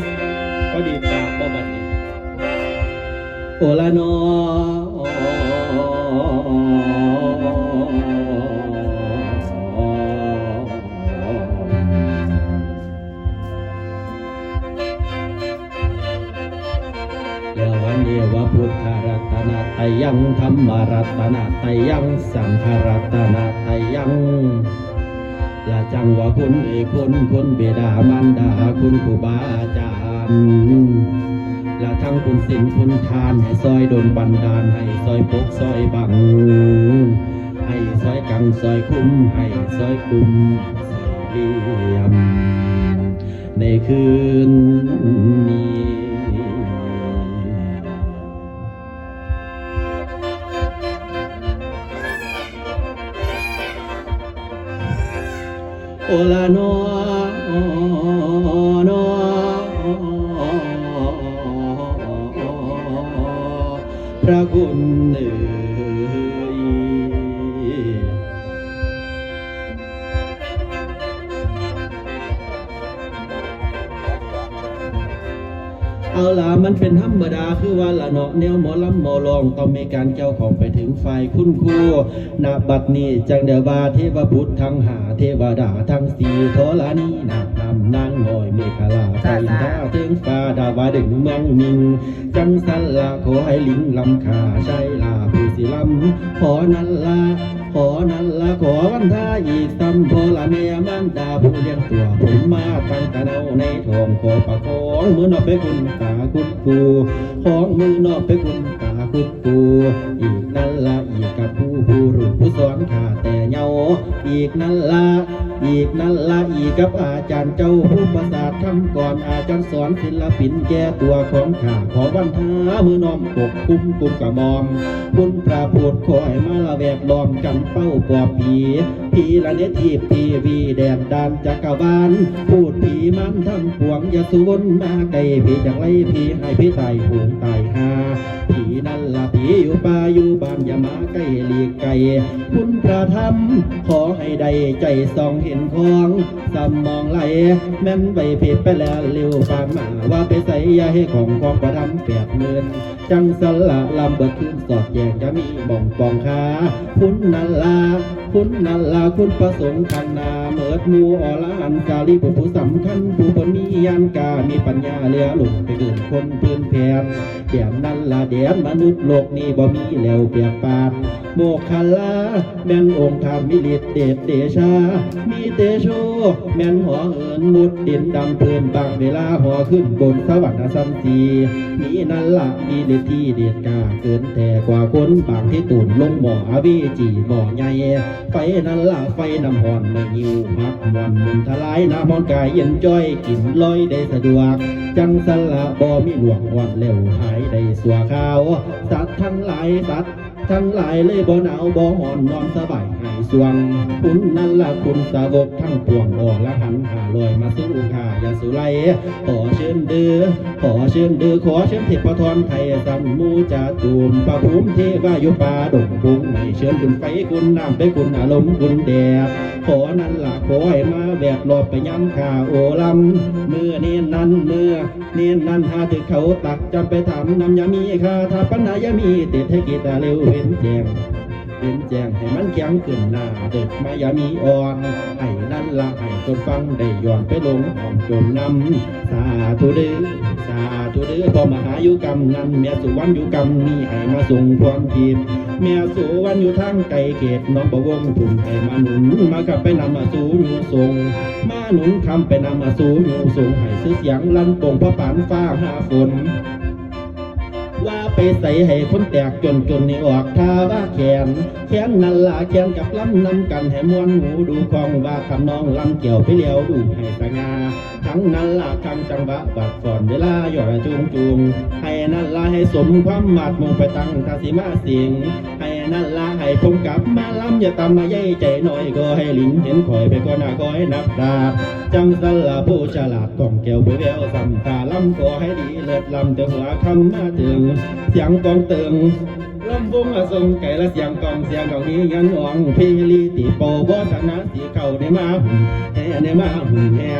สพอดีปากบ่บัดนี้โอละนอเยาวันเยวพุทธรัตนาตยังธรรมรัตนาตยังสังฆรัตนาตยัง ละจังว่าคุณเอกคุณคุณเบดามารดาคุณครูบาอาจารย์ละทั้งคุณสินคุณทานให้ซอยโดนบันดาลให้ซอยปกซอยบังให้ซอยกังซอยคุ้มให้ซอยคุ้มซอยเลี่ยมในคืนนี้ โอ มันเป็นธรรมดาคือว่าละเนาะแนวหมอลำหมอลองต้องมีการเกี่ยวของไปถึงฝ่ายคุณครูณบัดนี้จังเดวาเทวบุตรทั้งหาเทวดาทั้งสีโทลานีนา นางน้อยเมฆลาไปดาถึงฟ้าดาวาดึงเมืองมิง จังสันละขอให้ลิงลำขาใช่ลาผู้สิลำขอนั้นละขอนั้นละขอวันท่าอีกซ้ำพอละเมียมันดาผู้เลี้ยงตัวผมมาตั้งแต่เนาในทองขอประคองมือนอกไปคุณตาคุณกูของมือนอกไปคุณ ตาคุณกูอีกนั่นละอีกกับผู้ผู้รู้ผู้สอนข้าแต่เงาอีกนั่นละอีกนั่นละอีกกับอาจารย์เจ้าผู้ประสาทคำก่อนอาจารย์สอนศิลปินแก่ตัวของข้าขอวันท้ามือน้อมปกคุ้มกุมกระมอมคุณพระพูดคอยมาละแวกล้อมกันเป้าปอบผีผีละเนทีบทีวีแดนดานจักรวาลพูดผีมันทั้งปวงอย่าสูวนมาไกลผีจังไรผีให้ผีตายหงตายหาผี นั่นละผีอยู่ป่าอยู่บ้านอย่ามาใกล้หลีกไกลคุณพระธรรม ขอให้ได้ใจส่องเห็นของสำมองไหล แม่นไปผิดไปแล้วเร็วปานมาว่าไปใส่ยาให้ของของประดำแปดหมื่นจังสละลำเบิดขึ้นสอดแยงจะมีบ่องปองขาคุณนันลาคุณนันลาคุณประสงค์ขันนาเมิดหมูอลาอันกาลีผู้ผู้สำคัญผู้คนมียานกามีปัญญาเลี้ยหลุดไปอื่นคนพื้นแผนเดียนนันลาเดียนมนุษย์โลกนี้บ่มีแล้วเปียกปานโมกขลาแม่นองค์ธรรมมิลิตเดชเดชา มีเตโชแม่นหัวเหินมุดดินดำเพลินบางเวลาหัวขึ้นบนสวรรค์สันตีมีนั่นละมีเดชที่เด็ดกาเกินแต่กว่าคนบางที่ตุ่นลงหมออาวีจีหมอใหญ่ไฟนั่นละไฟน้ำหอนไม่ยิวมักมวนมุนทลายน้ำมอนกายเย็นจ้อยกินลอยได้สะดวก จังสละบ่มีหลวงวันเร็วหายได้สัวข้าวสัตว์ทั้งหลายสัตว์ทั้งหลายเลยบ่หนาวบ่หอนนอนสบายหาย สวงคุณนั่นละคุณสาวกทั้งปวงอละหันหาลอยมาสู้ข้าอย่าสุไลขอเชิญเดือขอเชิญเดือขอเชิญเทพทรไทยสัมมูจาตูมปะภูมิเทวายุปาดงพุงไม่เชิญคุณไฟคุณน้ำไปคุณอารมณ์คุณแดดขอนั่นละขอให้มาแบบรอบไปย้ำข้าโอลำเมื่อเนียนนั้นเมื่อเนียนนั้นหาถึงเขาตักจำไปทำนำยามีคาถ้าปัญหายามีติดให้กีตาเร็วเห็นแจง เป็นแจ้งให้มันแข็งขึ้นหน้า เด็กมายามีอ่อนให้นั่นละให้คนฟังได้ย้อนไปลงอ่อมจมน้ำสาธุเด้อสาธุเด้อพอมหายุกรรมนั้นเมียสุวรรณยุกรรมนี่ให้มาส่งความทีมเมียสุวรรณอยู่ทางไกลเกตน้องประวงทุ่มให้มาหนุนมากับไปนำมาสู่อยู่ทรงมาหนุนคำไปนำมาสู่อยู่ทรงให้ซื้อเสียงลั่นโป่งพระปานฟ้าหาฝนว่า ไปใส่ให้คนแตกจนจนนี่ออกท่าว่าแขนแขนนั่นละแขนกับลำนำกันให้มวนหูดูคองว่าคำน้องลำเกี่ยวไปเลี้ยวดูให้สง่าทั้งนั้นละคำจังหวะบัดก่อนเวลาหย่อจูงจูงให้นั่นละให้สมความมาดมงไปตั้งทาสิมาเสียงให้นั่นละให้พงกลับมาลำอย่าตำมาใย่ใจหน่อยก็ให้ลิงเห็นคอยไปก็น่าก็ให้นับดาจังสละผู้ฉลาดกล่องแก้วไปแววสัมตาลำก็ให้ดีเลิศลำแต่หัวคำมาถึงเสียงกองเติงลำวงอาทรงไก่ละเสียงกองเสียงกองนี้ยันหองเพลีตีโปบอสนาสีเก่าในมาหุนแห่ในมาหุนแห่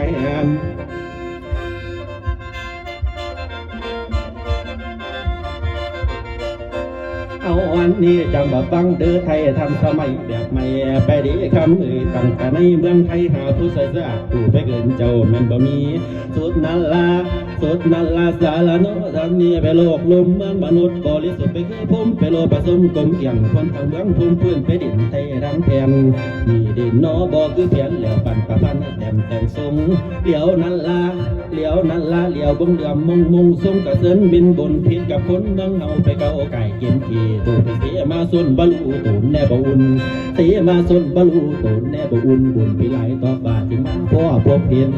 เอาอันนี้จำบบฟังเดือไทยทำสมัยแบบใหม่ไปดีคำเอ่ยตั้งแต่ในเมืองไทยหาผู้ใส่เสื้อผู้ไปเกินเจ้าแม่นบ่มีสุดนั่นละ สดนั่นละสารโนทางนี้ไปโลกลมเมืองมนุษย์บริสุทธิ์ไปคือพุ่มไปโลผสมกลมเกี่ยงคนทางเมืองพุ่มพื้นไปดินไทยรังแผ่นนี่ดินนอบ่คือเพียนเหลียวปั่นประพันแต้มแต่งทรงเหลียวนั่นละเหลียวนั่นละเหลียวบงเดือมมงมงทรงกระเซินบินบนพิษกับคนเมืองเฮาไปเกาไก่เกียนขี่ตูไปเสียมาส่วนบรรลุตูนแนบอุ่นเสียมาสนบรรลุตูนแน่บอุ่นบุญพิไลต่อบาจึงมาพ่อพบเห็น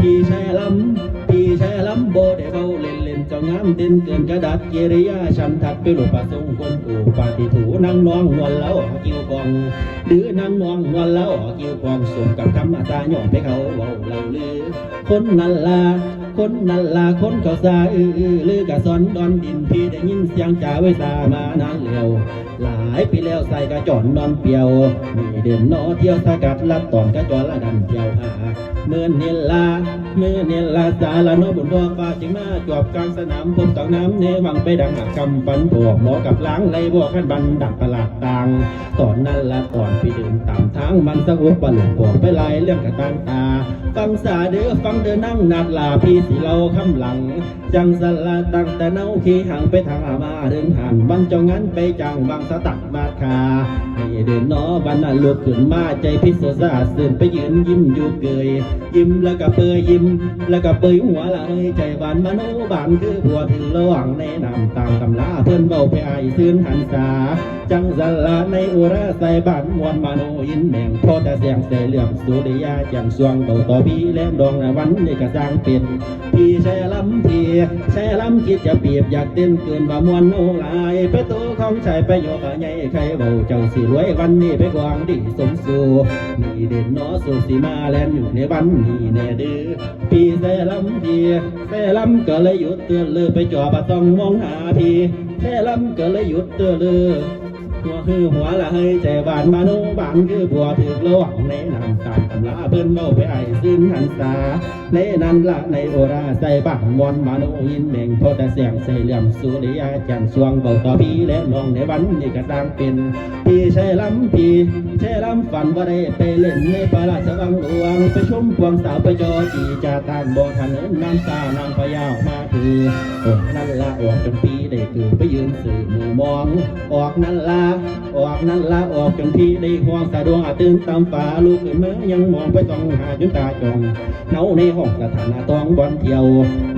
พี่แช่ลำพี่ชายลำโบได้เบาเล่นเล่นเจ้างามเต้นเกินกระดาษเกริยาฉันทัดไปหลุดประสงค์คนอูปาติถูนั่งน้องนวลแล้วกิ้วกองหรือนั่งน้องนวลแล้วกิ้วกองสมกับคำอาตาหย่อมไปเขาเบาเล่าลือ คนนั่นลาคนนั่นลาคนเขาซาอือลือกะสอนดอนดินพี่ได้ยินเสียงจ่าไว้ซามานานเลียว หลายปีแล้วใส่กระจอนนอนเปียว มีเดินนอเที่ยวสกัดลัดตอนกระจอนละดันเที่ยวหาเมื่อเนลาเมื่อเนลาสาละโนบุญดอกฟ้าจึงมาจวบกลางสนามพบตักน้ำเนวังไปดังหากำฝันบวกหมอกับล้างไรบวกขันบันดักประหลาดต่างตอนนั้นละตอนพี่เดินตามทางมันสะอุบปลุกบอกไปลายเรื่องกระตังตาฟังสาเด้อฟังเด้อนั่งนัดลาพี่สิเราคำหลัง จังสละตั้งแต่เน่าขี่ห่างไปทางอามาเดินหันวันเจ้างั้นไปจังบางสตักมาคาให้เดินนอวันนั้นลุกขึ้นมาใจพิศสาเสื่นไปยืนยิ้มอยู่เกย ยิ้มแล้วก็เปยยิ้ม แล้วก็เปยหัวละเอ้ใจบานมโนบานคือผัวถือระหว่างในนำตามตำลาเพื่อนเบาไปไอซื่นหันษา จังสละในอุระใส่บ้านมวนมโนยินแมงพอแต่เสียงเสเหลื่อมสุริยาจังสวงเบาต่อพี่แลมดองนะวันนี้ก็สร้างเป็นพี่แช่ลำพี่แช่ลำคิดจะเปรียบอยากเต้นเกินว่ามวนโนลายไปตัวของชายไปโยกใหญ่ใครเบาเจ้าสิรวยวันนี้ไปกวางดีสมสู่นี่เด่นนอสุสีมาแลนอยู่ในวันนี้แน่เดื้อพี่แช่ลำพี่แช่ลำก็เลยหยุดเตือนเลยไปจ่อปะต้องมองหาพี่แช่ลำก็เลยหยุดเตือนเลย หัวคือหัวละเฮ้ยใจบานมาโนบานคือบัวถือระหว่างในนำตามตำราเพิ่นเมาไปไอ้ซึ่งหันษาในนั้นละในโอราใจบ้านมอนมาโนยินเม่งพอแต่เสียงใส่เหลี่ยมสุริยาจันสวงเบาต่อพี่และน้องในวันนี้ก็ต่างเป็นพี่ใช่ลำพี่ใช่ลำฝันว่าได้ไปเล่นในพระราชวังหลวงไปชมพวงสาวไปจอจีจาตานบ่ทันเอิ้นน้ำตานางพญาวมาถือโอ้นั่นละออกจนปีได้คือไปยืนสื่อมู่มอง ออกนั่นละออกนั่นละออกจนพี่ได้ห่วงสะดวงอาตื่นตามฟ้าลูกขึ้นมายังมองไปต้องหาจนตาจองเนาในห้องสถานะตองบอลเที่ยว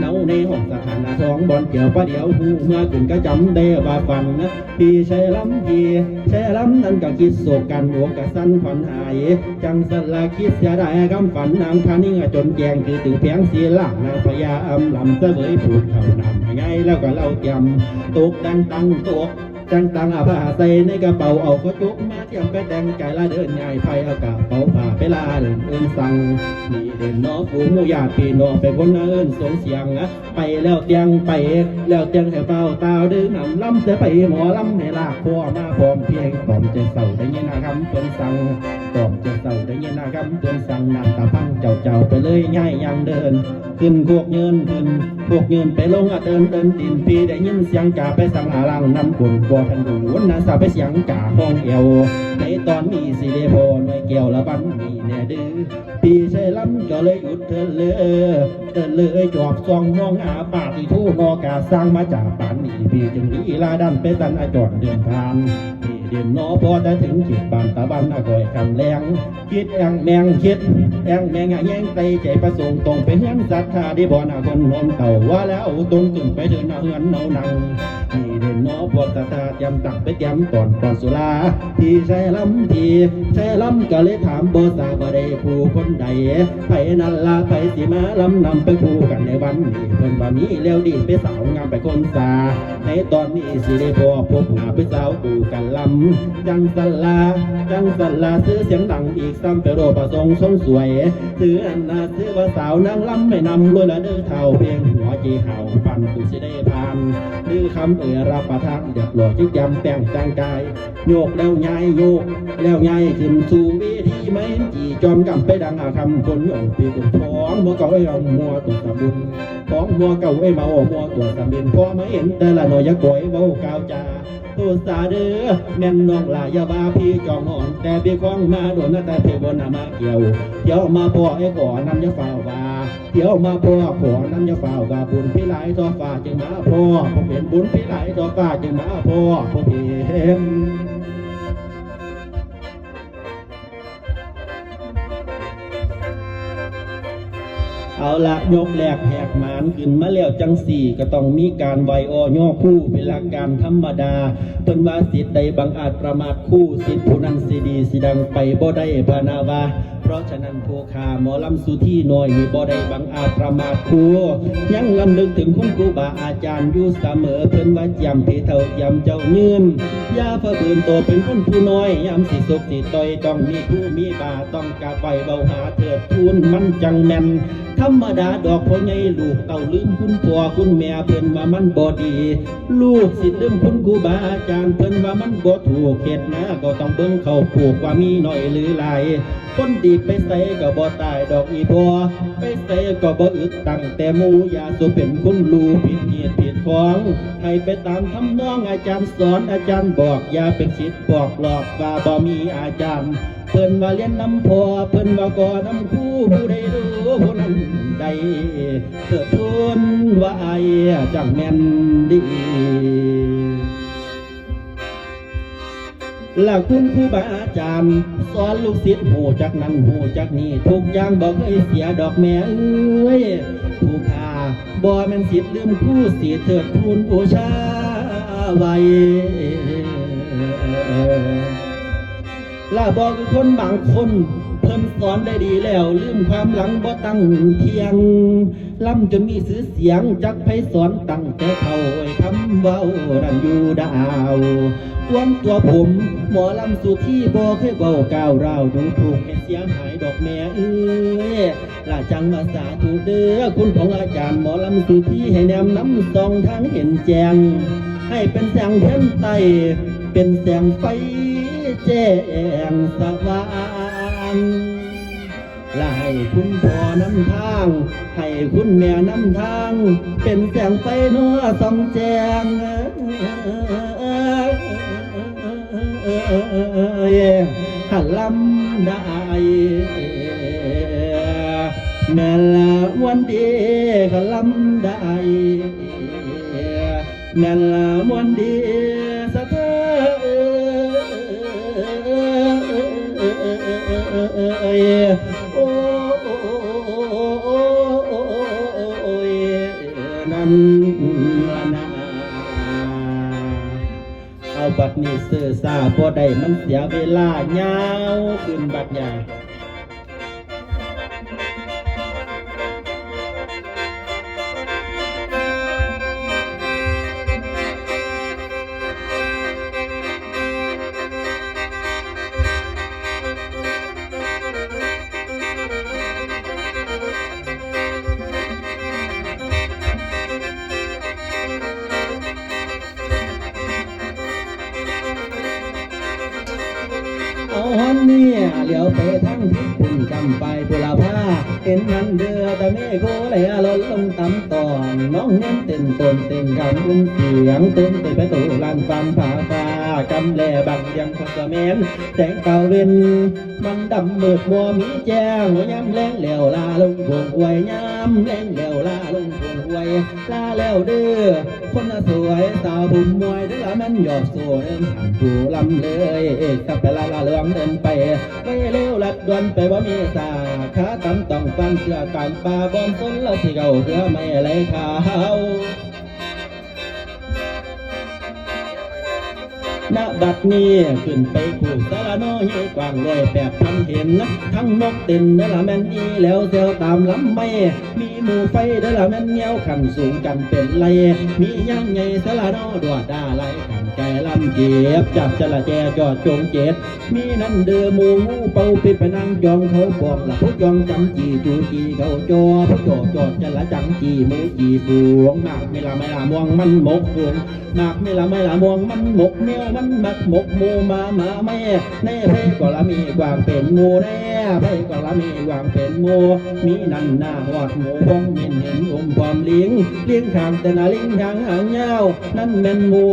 เนาในห้องสถานะตองบอลเที่ยวประเดี๋ยวหูเมื่อขึ้นก็จำได้ว่าฝันนะพี่ใช่ลำพี่ใช่ลำนั่นก็คิดโศกกันหัวกะสั้นฝันหาย จังสละคิดเสียดายคำฝันนางทานิ่งจนแจงคือถึงเพียงเสียหลังนางพญาอำลำเสวยผูดเขานำไงแล้วก็เล่าจำตกดังตังตก จังตังอาผ้าใส่ในกระเป๋าเอาก็จุกมาเทียมไปแต่งไก่ละเดินง่ายไฟเอากระเป๋าผ้าไปลาเดินเอินสั่งนี่เดินน้องผู้มูญาพี่น้องไปคนเอินสงเสียงนะไปแล้วเตียงไปแล้วเตียงแถวเป้าตาดื้อนำล้ำเสียไปหมอล้ำให้ลากพ่อมาพร้อมเพียงพร้อมใจเศร้าได้ยินนะครับเป็นสั่งตอมใจเศร้าได้ยินนะครับเพิ่นสั่งนำตาพังเจ้าเจ้าไปเลยง่ายยังเดิน ขึ้นพวกเงินขึ้นพวกเงินไปลงอะเดินเดินดินพีได้ยินเสียงจ่าไปสั่งอาลังนำกุนบ่ทันดูนะสาวไปเสียงจ่าห้องเอวในตอนนี้สิได้พอหน่วยแก้วละบันนี่แน่ดื้อพีใช่ลำก็เลยหยุดเดินเลยเดินเลยจอบซองมองอาปาที่ทู่นอกาสร้างมาจากปานนี้พี่จึงลีลาดันไปสันอาจอดเดินทางพี่ เดินนอพอจะถึงขีดบานตะบันอาก่อยคำแรงคิดแองแมงคิดแองแมงอะแยงใจใจประสงค์ตรงไปเฮือนศรัทธาที่บ่อนาคนนมเต่าว่าแล้วตรงขึ้นไปเดินหน้าเฮือนเนานังนี่เด่นนาะพวกศรัทธาเตรียมตักไปเตรียมก่อนก่อนสุราที่ใช่ลำทีใช่ลำก็เลยถามบ่ทราบ่ได้ผู้คนใดไปนั่นละไปสิมาลำนำไปคู่กันในวันนี้เพิ่นว่มีแล้วดีไปสาวงามไปคนสาในตอนนี้สิได้พอพบหน้าไปสาวคู่กันลำจังสลาจังสลาซื้อเสียงดังอีกซ้ำไปโรประสงค์ทรงสวยซื้ออันนาซื้อว่าสาวนางลำไม่นำรวยละเด้อเท่าเพียงหัวจีเห่าปันกูสิได้พานดื้อคำเอ่ยรับประทานเดือดหลอดจิกยำแป้งจางกายโยกแล้วยายโยก แล้วยายขึ้นสู่เวทีไม่จีจอมกำไปดังอาคำคนย่ปีกุท้องมัวเก่าไอ้เอามัวตัวสะบุญท้องมัวเก่าไอ้เมามัวตัวสะบินพอไม่เห็นแต่ละหน่อยยะก๋อยเบากาวจา ตูสาเด้อแม่นน้องลายยาบาพี่จองหอนแต่พี่คล้องมาโดนนะแต่เทวนามาเกี่ยวเดี๋ยวมาพ่อไอ้ก่อนน้ำยาฝ่าวาเดี๋ยวมาพ่อขอนั้นจะฝ่าว่าบุญพี่ไหลายต่อฝ่าจึงมาพ่อผมเห็นบุญพี่ไหลายต่อฝ่าจึงมาพ่อผมเห็น เอาละยกแหลกแหกหมานขึ้นมาแล้วจังสี่ก็ต้องมีการไวออย่อคู่เป็นหลักการธรรมดาเพิ่นว่าสิทธิ์ใดบังอาจประมาทคู่สิทธิ์ผู้นั้นสิดีสิดังไปบ่ได้พานาวา ราะฉะนั้นผู้ขาหมอลำสุที่น้อยนี่บ่ได้บังอาจประมาทครูยังลำลึกถึงคุณครูบาอาจารย์อยู่เสมอเพิ่นว่าจำที่เท่ายำเจ้าเงื่อนอย่าเพื่อเบื่นโตเป็นคนผู้น้อยยำสิสุกสิต่อยต้องมีผู้มีบาต้องกราไหวเบาหาเถิดทูนมันจังแม่นธรรมดาดอกพ่อใหญ่ลูกเต่าลืมคุณพ่อคุณแม่เพิ่นว่ามันบ่ดี ลูกสิลืมคุณครูบาอาจารย์เพิ่นว่ามันบ่ถูกเฮ็ดนะก็ต้องเบิ่งเข้าผูกว่ามีน้อยหรือหลายคนดีไปใส่ก็บ่ตายดอกอีพ่อไปใส่ก็บ่อึดตั้งแต่หมู่อย่าสุเป็นคุณลูผิดเหตุผิดของให้ไปตามทำนองอาจารย์สอนอาจารย์บอกอย่าเป็นศิษย์บอกหลอกว่าบ่มีอาจารย์ เพิ่นว่าเรียนน้ำพอเพิ่นว่าก่อน้ำคู่ผู้ใดรู้ผู้นั้นใดเถิดทุนว่าไอจังแม่นดี และคุณครูบาอาจารย์สอนลูกศิษย์หูจักนั้นหูจักนี้ทุกอย่างบอกเคยเสียดอกแม่เอ้ยผู้ขาบ่แม่นศิษย์ลืมคู่สีเถิดทูลบูชาไว้ล่าบอกคือคนบางคนเพิ่นสอนได้ดีแล้ว ลืมความหลังบ่ตั้งเทียงล่ำจนมีชื่อเสียงจักไพสอนตั้งแต่เท่า คำเว้าดันอยู่ดาวความตัวผมหมอลำสุที่บ่เคยเบาก้าวราวดูถูกให้เสียหายดอกแม่เอ้ยล่าจังมาสาธุเด้อคุณของอาจารย์หมอลำสุที่ให้แนมน้ำสองทางเห็นแจง ให้เป็นแสงเทียนไตเป็นแสงไฟแจ้งสว่าง และให้คุณพ่อนำทาง ให้คุณแม่นำทาง เป็นแสงไฟนัวส่องแจงหันลำได้แม่ละวันดีก็ลำได้แม่ละวันดีสะเธอ บ่ได้มันเสียเวลายาวขึ้นบัดใหญ่เอา ขึ้นจำไปปุลาผ้าเอ็นนันเดือแต่เมฆโกเลยลดลงต่ำตอนน้องเน้นเต้นตนเต้นคำอุ้มเสียงเต้นเต้นไปตุลานความผาฟ้า กำแลบังยังคงกระเมนแสงเก่าเวนมันดำมืดมัวมีแจ้งย้ำแรงเหลวลาลงพวงหวยย้ำแรงเหลวลาลงพวงหวยลาแล้วเด้อคนน่ะสวยสาวบุมมวยเด้อละมันหยอดสวยหันผู้ลำเลยกับไปลาลาเลืองเดินไปไม่เร็วลัดดวนไปว่ามีสาขาตำต้องฟังเสือการป่าบอมสนแล้วที่เก่าเสือไม่เลยขา ณบัดนี้ขึ้นไปผูกสารน้อยกว้างลอยแบบพันเห็นนะทั้งนกเต็นเดละแมนอีแล้วเซลตามลำไม่มีหมูไฟเดละแมนเงี้ยวขันสูงกันเป็นไรมีย่างไงสารน้อดวดดาไหล ขันใจลำเจ็บจับจระแจจอดจงเจ็ดมีนั่นเดือมูงูเป่าปิดไปนั่งจองเขาบอกละผู้จองจำจีจูจีเขาจอผู้จอดจอดจะละจังจีหมูจีสวงมากไม่ละไม่ละม่วงมันหมกวงหนักไม่ละไม่ละม่วงมันหมกเนียวมันมักหมกมูมามาแม่แน่เพ่ก็ละมีกวางเป็นมูแน่เพ่ก็ละมีกวางเป็นมูมีนันหน้าหอดหมูพองมินเห็นอมความเลิงเลี้ยงขางแต่นาลิงทางหางยาวนั่นแม่นหมู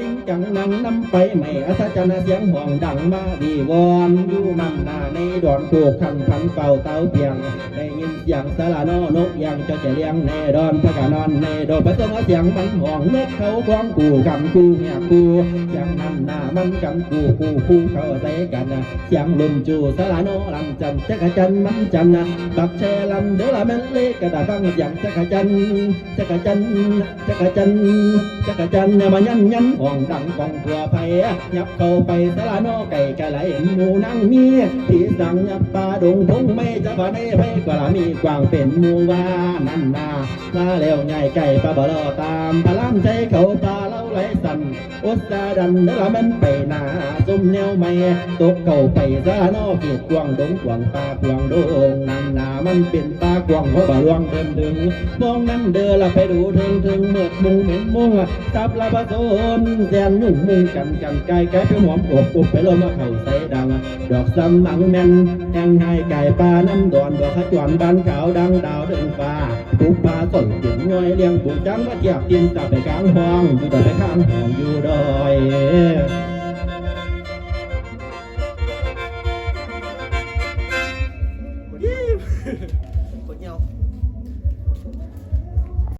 ลิงจังนั้นนำไปไม่อัศจรรย์เสียงห่วงดังมาดีวอนอยู่นำหน้าในดอนโคกขันพันเป่าเต้าเพียงได้ยินเสียงสลาโนนกยังจะจะเลี้ยงในดอนพระกานอนในดอนพระต้องเสียงมันห่วงนกเขาควงกูกำกูเมียกูเสียังนำหน้ามันกำกูกูกูเขาใส่กันเสียงลมจูสลาโนลำจันจักจันมันจันนะปักแชลำเดือละแม่นเล็กกระดาษฟังเสียงจักจันจักจันจักจันจักจันเนี่ยมายันยันห่องดังกองทั่วไปยับเข้าไปสลาโนไก่กะไหลหมูนั่งมีที่สั่งยับปลาดงพงไม่จะบาได้ไปกว่าละมีกวางเป็นหมูว่านั่นนาลาแล้วใหญ่ไก่ปลาบลอตามพลามใจเขาปลา สั่นอุตสาดันเดอละแมันไปหนาซุ่มแนวไม่ตกเข้าไปซะนอกเขตกวางดงกวางป่ากวางดงนั่นนามันเป็นป่ากวางเพราะบ่ลวงเดิมดึงมองนั่นเด้อละไปดูถึงถึงเมื่อมุงเหม็นมุงตับละบะโซนแสนยุ่งมุงกันกันไก่ไก่ไปหอมอบอุบไปลมมาเข้าใส่ดัง ดอกซ้ำหนังแม่นแห่งให้ไก่ปลาน้ำดอนดอกขจวนบานขาวดังดาวเดินฟ้าปุกปลาสนเสียงย่อยเลี้ยงปูจังว่าเทียบกินตับไปกลางห้องอยู่แต่ไปข้าอยู่ดอย